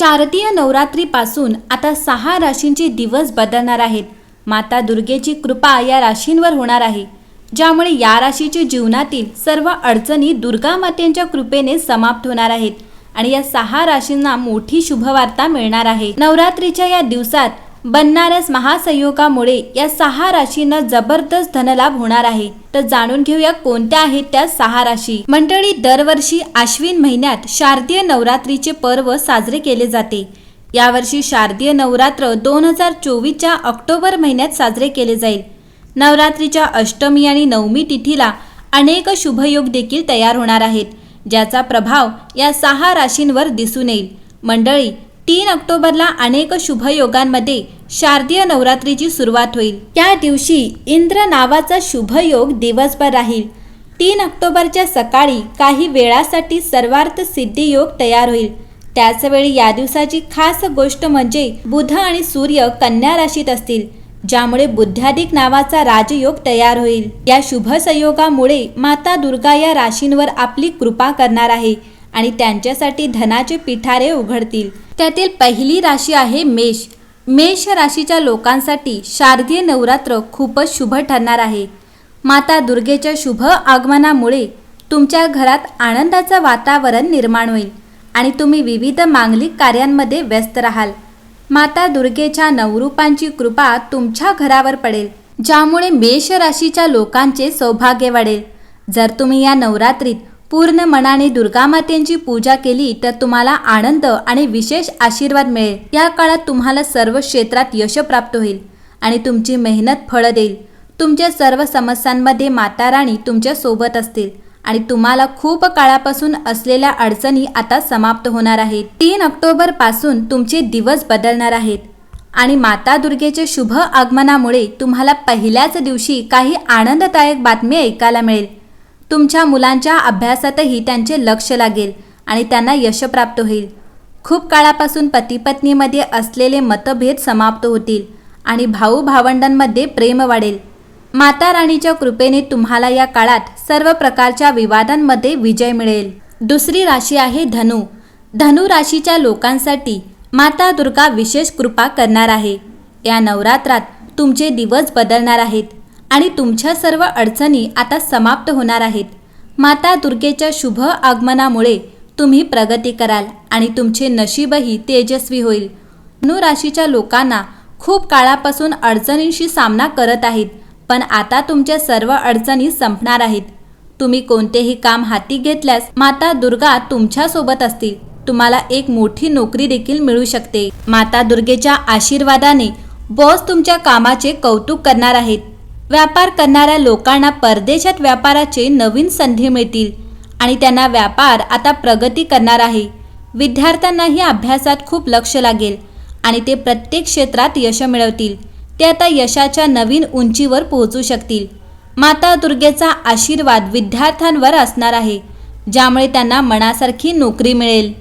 शारदीय नवरात्रीपासून आता सहा राशींचे दिवस बदलणार आहेत. माता दुर्गेची कृपा या राशींवर होणार आहे. ज्यामुळे या राशीच्या जीवनातील सर्व अडचणी दुर्गा मातेच्या कृपेने समाप्त होणार आहेत. आणि या सहा राशींना मोठी शुभवार्ता मिळणार आहे. नवरात्रीच्या या दिवसात बनणाऱ्या महासंयोगामुळे या सहा राशींना जबरदस्त धनलाभ होणार आहे. तर जाणून घेऊया कोणत्या आहेत त्या सहा राशी. मंडळी दरवर्षी आश्विन महिन्यात शारदीय नवरात्रीचे पर्व साजरे केले जाते. यावर्षी शारदीय नवरात्र दोन हजार चोवीसच्या ऑक्टोबर महिन्यात साजरे केले जाईल. नवरात्रीच्या अष्टमी आणि नवमी तिथीला अनेक शुभयोग देखील तयार होणार आहेत ज्याचा प्रभाव या सहा राशींवर दिसून येईल. मंडळी तीन ऑक्टोबरला अनेक शुभयोगांमध्ये शारदीय नवरात्रीची सुरुवात होईल. त्या दिवशी इंद्र नावाचा शुभयोग दिवसभर राहील. तीन ऑक्टोबरच्या सकाळी काही वेळासाठी सर्वार्थ सिद्धी योग तयार होईल. त्याचवेळी या दिवसाची खास गोष्ट म्हणजे बुध आणि सूर्य कन्या राशीत असतील ज्यामुळे बुद्ध्यादिक नावाचा राजयोग तयार होईल. या शुभ संयोगामुळे माता दुर्गा या राशींवर आपली कृपा करणार आहे आणि त्यांच्यासाठी धनाचे पिठारे उघडतील. त्यातील पहिली राशी आहे मेष. मेष राशीच्या लोकांसाठी शारदीय नवरात्र खूपच शुभ ठरणार आहे. माता दुर्गेच्या शुभ आगमनामुळे तुमच्या घरात आनंदाचं वातावरण निर्माण होईल आणि तुम्ही विविध मांगलिक कार्यांमध्ये व्यस्त राहाल. माता दुर्गेच्या नवरूपांची कृपा तुमच्या घरावर पडेल ज्यामुळे मेष राशीच्या लोकांचे सौभाग्य वाढेल. जर तुम्ही या नवरात्रीत पूर्ण मनाने दुर्गा मातेची पूजा केली तर तुम्हाला आनंद आणि विशेष आशीर्वाद मिळेल. या काळात तुम्हाला सर्व क्षेत्रात यश प्राप्त होईल आणि तुमची मेहनत फळं देईल. तुमच्या सर्व समस्यांमध्ये माता राणी तुमच्यासोबत असतील आणि तुम्हाला खूप काळापासून असलेल्या अडचणी आता समाप्त होणार आहेत. तीन ऑक्टोबरपासून तुमचे दिवस बदलणार आहेत आणि माता दुर्गेच्या शुभ आगमनामुळे तुम्हाला पहिल्याच दिवशी काही आनंददायक बातमी ऐकायला मिळेल. तुमच्या मुलांच्या अभ्यासातही त्यांचे लक्ष लागेल आणि त्यांना यश प्राप्त होईल. खूप काळापासून पतीपत्नीमध्ये असलेले मतभेद समाप्त होतील आणि भाऊ भावंडांमध्ये प्रेम वाढेल. माता राणीच्या कृपेने तुम्हाला या काळात सर्व प्रकारच्या विवादांमध्ये विजय मिळेल. दुसरी राशी आहे धनु. धनु राशीच्या लोकांसाठी माता दुर्गा विशेष कृपा करणार आहे. या नवरात्रात तुमचे दिवस बदलणार आहेत. आणि तुमच्या सर्व अडचणी आता समाप्त होणार आहेत. माता दुर्गेच्या शुभ आगमनामुळे तुम्ही प्रगती कराल आणि तुमचे नशीबही तेजस्वी होईल. धनु राशीच्या लोकांना खूप काळापासून अडचणींशी सामना करत आहेत पण आता तुमच्या सर्व अडचणी संपणार आहेत. तुम्ही कोणतेही काम हाती घेतल्यास माता दुर्गा तुमच्यासोबत असतील. तुम्हाला एक मोठी नोकरी देखील मिळू शकते. माता दुर्गेच्या आशीर्वादाने बॉस तुमच्या कामाचे कौतुक करणार आहेत. व्यापार करणाऱ्या लोकांना परदेशात व्यापाराचे नवीन संधी मिळतील. आणि त्यांना व्यापार आता प्रगती करणार आहे. विद्यार्थ्यांनाही अभ्यासात खूप लक्ष लागेल. आणि ते प्रत्येक क्षेत्रात यश मिळवतील. ते आता यशाच्या नवीन उंचीवर पोहोचू शकतील. माता दुर्गेचा आशीर्वाद विद्यार्थ्यांवर असणार आहे. ज्यामुळे त्यांना मनासारखी नोकरी मिळेल.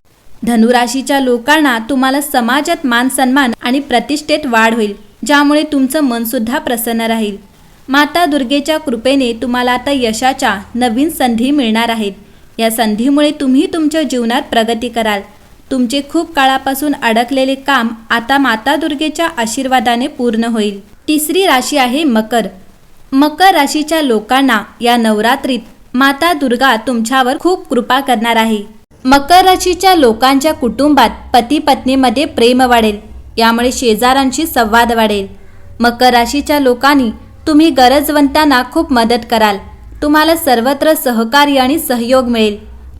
धनुराशीच्या लोकांना तुम्हाला समाजात मान सन्मान आणि प्रतिष्ठेत वाढ होईल. ज्यामुळे तुमचं मनसुद्धा प्रसन्न राहील. माता दुर्गेच्या कृपेने तुम्हाला आता यशाच्या नवीन संधी मिळणार आहेत. या संधीमुळे तुम्ही तुमच्या जीवनात प्रगती कराल. तुमचे खूप काळापासून अडकलेले काम आता माता दुर्गेच्या आशीर्वादाने पूर्ण होईल. तिसरी राशी आहे मकर. मकर राशीच्या लोकांना या नवरात्रीत माता दुर्गा तुमच्यावर खूप कृपा करणार आहे. मकर राशीच्या लोकांच्या कुटुंबात पती पत्नीमध्ये प्रेम वाढेल. यामुळे शेजारांशी संवाद वाढेल. मकर राशीच्या लोकांनी तुम्ही गरजवंतांना खूप मदत कराल. तुम्हाला सर्वत्र सहकार्य आणि सहयोग मिळेल.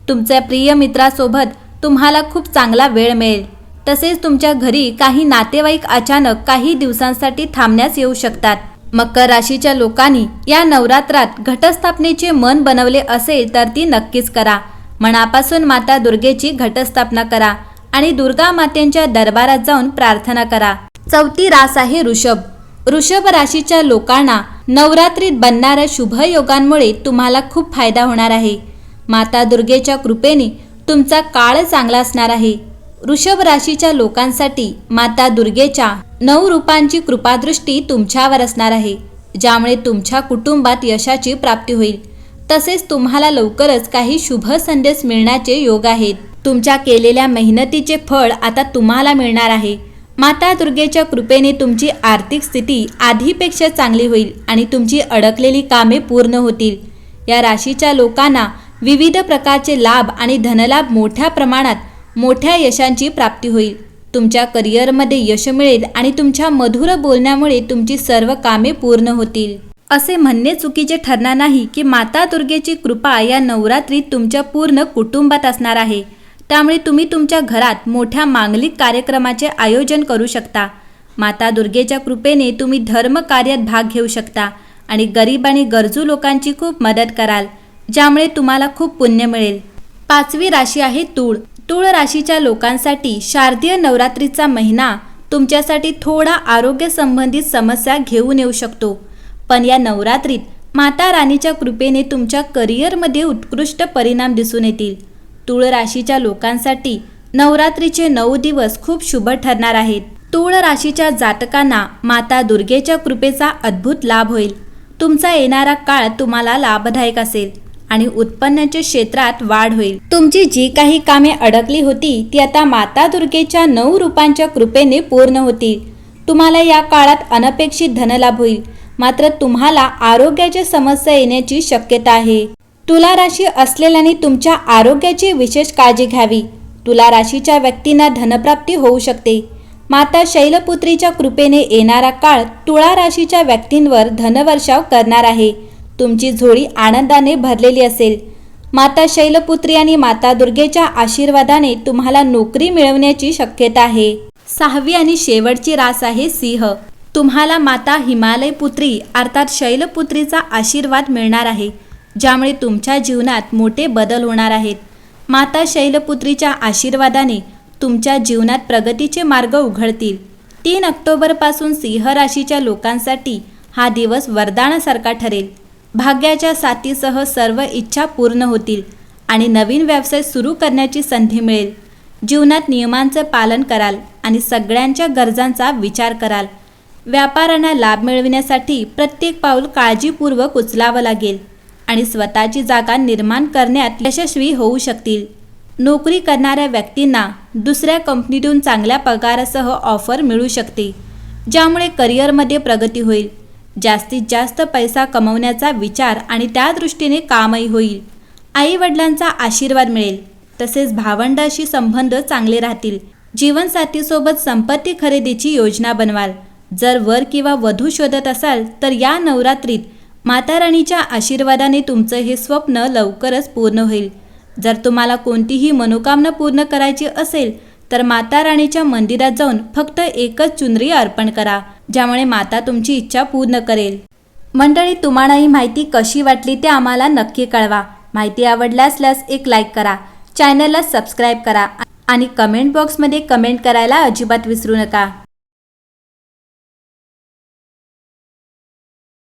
तुमच्या प्रिय मित्रासोबत तुम्हाला खूप चांगला वेळ मिळेल. तसेच तुमच्या घरी काही नातेवाईक अचानक काही दिवसांसाठी थांबण्यास येऊ शकतात. मकर राशीच्या लोकांनी या नवरात्रात घटस्थापनेचे मन बनवले असेल तर ती नक्कीच करा. मनापासून माता दुर्गेची घटस्थापना करा आणि दुर्गा मातेंच्या दरबारात जाऊन प्रार्थना करा. चौथी रास आहे ऋषभ. ऋषभ राशीच्या लोकांना नवरात्रीत बनणाऱ्या शुभयोगांमुळे तुम्हाला खूप फायदा होणार आहे. माता दुर्गेच्या कृपेने तुमचा काळ चांगला असणार आहे. वृषभ राशीच्या लोकांसाठी माता दुर्गेच्या नऊ रूपांची कृपादृष्टी तुमच्यावर असणार आहे. ज्यामुळे तुमच्या कुटुंबात यशाची प्राप्ती होईल. तसेच तुम्हाला लवकरच काही शुभ संदेश मिळण्याचे योग आहेत. तुमच्या केलेल्या मेहनतीचे फळ आता तुम्हाला मिळणार आहे. माता दुर्गेच्या कृपेने तुमची आर्थिक स्थिती आधीपेक्षा चांगली होईल आणि तुमची अडकलेली कामे पूर्ण होतील. या राशीच्या लोकांना विविध प्रकारचे लाभ आणि धनलाभ मोठ्या प्रमाणात मोठ्या यशांची प्राप्ती होईल. तुमच्या करिअरमध्ये यश मिळेल आणि तुमच्या मधुर बोलण्यामुळे तुमची सर्व कामे पूर्ण होतील. असे म्हणणे चुकीचे ठरणार नाही की माता दुर्गेची कृपा या नवरात्रीत तुमच्या पूर्ण कुटुंबात असणार आहे. त्यामुळे तुम्ही तुमच्या घरात मोठ्या मांगलिक कार्यक्रमाचे आयोजन करू शकता. माता दुर्गेच्या कृपेने तुम्ही धर्मकार्यात भाग घेऊ शकता आणि गरीब आणि गरजू लोकांची खूप मदत कराल ज्यामुळे तुम्हाला खूप पुण्य मिळेल. पाचवी राशी आहे तूळ. तूळ राशीच्या लोकांसाठी शारदीय नवरात्रीचा महिना तुमच्यासाठी थोडा आरोग्य संबंधित समस्या घेऊन येऊ शकतो. पण या नवरात्रीत माता राणीच्या कृपेने तुमच्या करिअरमध्ये उत्कृष्ट परिणाम दिसून येतील. तुळ राशीच्या लोकांसाठी नवरात्रीचे नऊ दिवस खूप शुभ ठरणार आहेत. तुळ राशीच्या जातकांना माता दुर्गेच्या कृपेचा अद्भुत लाभ होईल. तुमचा येणारा काळ तुम्हाला लाभदायक असेल आणि उत्पन्नाच्या क्षेत्रात वाढ होईल. तुमची जी काही कामे अडकली होती ती आता माता दुर्गेच्या नऊ रूपांच्या कृपेने पूर्ण होतील. तुम्हाला या काळात अनपेक्षित धनलाभ होईल. मात्र तुम्हाला आरोग्याच्या समस्या येण्याची शक्यता आहे. तुला राशी असलेल्याने तुमच्या आरोग्याची विशेष काळजी घ्यावी. तुला राशीच्या व्यक्तींना धनप्राप्ती होऊ शकते. माता शैलपुत्रीच्या कृपेने येणारा काळ तुळा राशीच्या व्यक्तींवर धनवर्षाव करणार आहे. तुमची झोळी आनंदाने भरलेली असेल. माता शैलपुत्री आणि माता दुर्गेच्या आशीर्वादाने तुम्हाला नोकरी मिळवण्याची शक्यता आहे. सहावी आणि शेवटची रास आहे सिंह. तुम्हाला माता हिमालय पुत्री अर्थात शैलपुत्रीचा आशीर्वाद मिळणार आहे. ज्यामुळे तुमच्या जीवनात मोठे बदल होणार आहेत. माता शैलपुत्रीच्या आशीर्वादाने तुमच्या जीवनात प्रगतीचे मार्ग उघडतील. तीन ऑक्टोबरपासून सिंह राशीच्या लोकांसाठी हा दिवस वरदानासारखा ठरेल. भाग्याच्या साथीसह सर्व इच्छा पूर्ण होतील आणि नवीन व्यवसाय सुरू करण्याची संधी मिळेल. जीवनात नियमांचं पालन कराल आणि सगळ्यांच्या गरजांचा विचार कराल. व्यापाऱ्यांना लाभ मिळविण्यासाठी प्रत्येक पाऊल काळजीपूर्वक उचलावं लागेल. आणि स्वतःची जागा निर्माण करण्यात यशस्वी होऊ शकतील. नोकरी करणाऱ्या व्यक्तींना दुसऱ्या कंपनीतून चांगल्या पगारासह ऑफर मिळू शकते ज्यामुळे करिअरमध्ये प्रगती होईल. जास्तीत जास्त पैसा कमवण्याचा विचार आणि त्या दृष्टीने कामही होईल. आईवडिलांचा आशीर्वाद मिळेल तसेच भावंडाशी संबंध चांगले राहतील. जीवनसाथीसोबत संपत्ती खरेदीची योजना बनवाल. जर वर किंवा वधू शोधत असाल तर या नवरात्रीत माता राणीच्या आशीर्वादाने तुमचं हे स्वप्न लवकरच पूर्ण होईल. जर तुम्हाला कोणतीही मनोकामना पूर्ण करायची असेल तर माता राणीच्या मंदिरात जाऊन फक्त एकच चुनरी अर्पण करा ज्यामुळे माता तुमची इच्छा पूर्ण करेल. मंडळी तुम्हाला ही माहिती कशी वाटली ते आम्हाला नक्की कळवा. माहिती आवडली असल्यास एक लाईक करा चॅनलला सबस्क्राईब करा आणि कमेंट बॉक्समध्ये कमेंट करायला अजिबात विसरू नका.